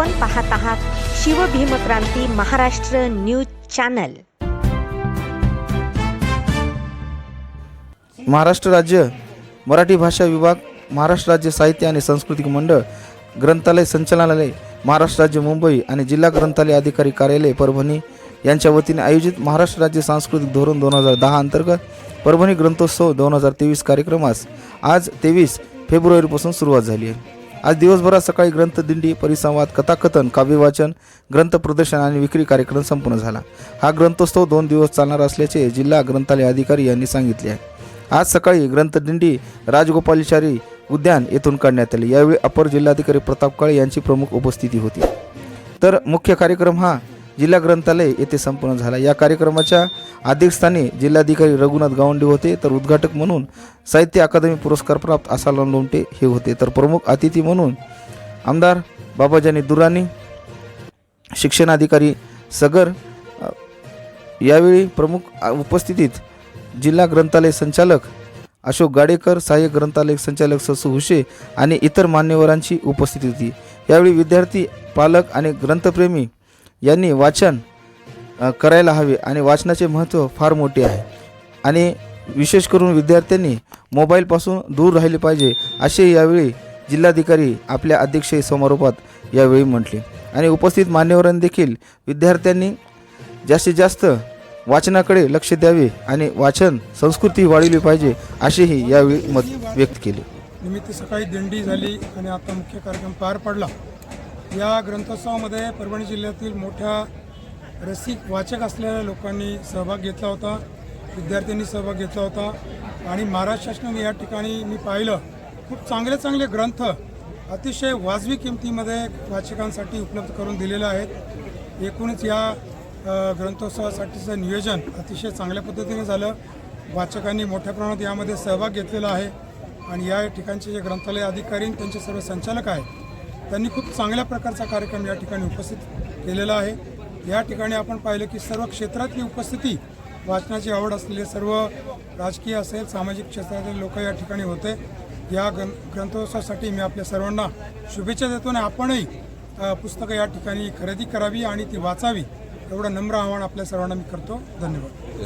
आपण पाहत आहात शिवभीमक्रांती महाराष्ट्र न्यूज चॅनल. महाराष्ट्र राज्य मराठी भाषा विभाग महाराष्ट्र राज्य साहित्य आणि सांस्कृतिक मंडळ ग्रंथालय संचालनालय महाराष्ट्र राज्य मुंबई आणि जिल्हा ग्रंथालय अधिकारी कार्यालय परभणी यांच्या वतीने आयोजित महाराष्ट्र राज्य सांस्कृतिक धोरण दोन हजार दहा अंतर्गत परभणी ग्रंथोत्सव दोन हजार तेवीस कार्यक्रमास आज तेवीस फेब्रुवारीपासून सुरुवात झाली आहे. आज दिवसभरात सकाळी ग्रंथदिंडी परिसंवाद कथाकथन काव्यवाचन ग्रंथ प्रदर्शन आणि विक्री कार्यक्रम संपन्न झाला. हा ग्रंथोत्सव दोन दिवस चालणार असल्याचे जिल्हा ग्रंथालय अधिकारी यांनी सांगितले आहे. आज सकाळी ग्रंथदिंडी राजगोपालाचारी उद्यान येथून काढण्यात आली. यावेळी अपर जिल्हाधिकारी प्रताप काळे यांची प्रमुख उपस्थिती होती. तर मुख्य कार्यक्रम हा जिल्हा ग्रंथालय येथे संपन्न झाला. या कार्यक्रमाच्या अध्यक्षस्थानी जिल्हाधिकारी रघुनाथ गावंडे होते. तर उद्घाटक म्हणून साहित्य अकादमी पुरस्कार प्राप्त आसाराम लोमटे हे होते. तर प्रमुख अतिथी म्हणून आमदार बाबाजानी दुरानी शिक्षणाधिकारी सगर यावेळी प्रमुख उपस्थितीत जिल्हा ग्रंथालय संचालक अशोक गाडेकर सहाय्यक ग्रंथालय संचालक ससू हुशे आणि इतर मान्यवरांची उपस्थिती होती. यावेळी विद्यार्थी पालक आणि ग्रंथप्रेमी यांनी वाचन करायला हवे आणि वाचनाचे महत्त्व फार मोठे आहे. आणि विशेष करून विद्यार्थ्यांनी मोबाईलपासून दूर राहिले पाहिजे असे यावेळी जिल्हाधिकारी आपल्या अध्यक्षीय समारोपात यावेळी म्हटले. आणि उपस्थित मान्यवरांनी देखील विद्यार्थ्यांनी जास्तीत जास्त वाचनाकडे लक्ष द्यावे आणि वाचन संस्कृती वाढवली पाहिजे असेही यावेळी मत व्यक्त केले. निमित्त सकाळी दिंडी झाली आणि आता मुख्य कार्यक्रम पार पडला. या ग्रंथोत्सवामध्ये परभणी जिल्ह्यातील मोठ्या रसिक वाचक असलेल्या लोकांनी सहभाग घेतला होता विद्यार्थ्यांनी सहभाग घेतला होता आणि महाराष्ट्र शासनाने या ठिकाणी मी पाहिलं खूप चांगले चांगले ग्रंथ अतिशय वाजवी किमतीमध्ये वाचकांसाठी उपलब्ध करून दिलेले आहेत. एकूणच या ग्रंथोत्सवासाठीचं नियोजन अतिशय चांगल्या पद्धतीने झालं. वाचकांनी मोठ्या प्रमाणात यामध्ये सहभाग घेतलेला आहे आणि या ठिकाणचे जे ग्रंथालय अधिकारी त्यांचे सर्व संचालक आहेत त्यांनी खूप चांगल्या प्रकारचा कार्यक्रम या ठिकाणी उपस्थित केलेला आहे. या ठिकाणी आपण पाहिलं की सर्व क्षेत्रातली उपस्थिती वाचनाची आवड असलेले सर्व राजकीय असेल सामाजिक क्षेत्रातील लोक या ठिकाणी होते. या ग्रं ग्रंथोत्सवासाठी मी आपल्या सर्वांना शुभेच्छा देतो आणि आपणही पुस्तकं या ठिकाणी खरेदी करावी आणि ती वाचावी एवढं नम्र आव्हान आपल्या सर्वांना मी करतो. धन्यवाद.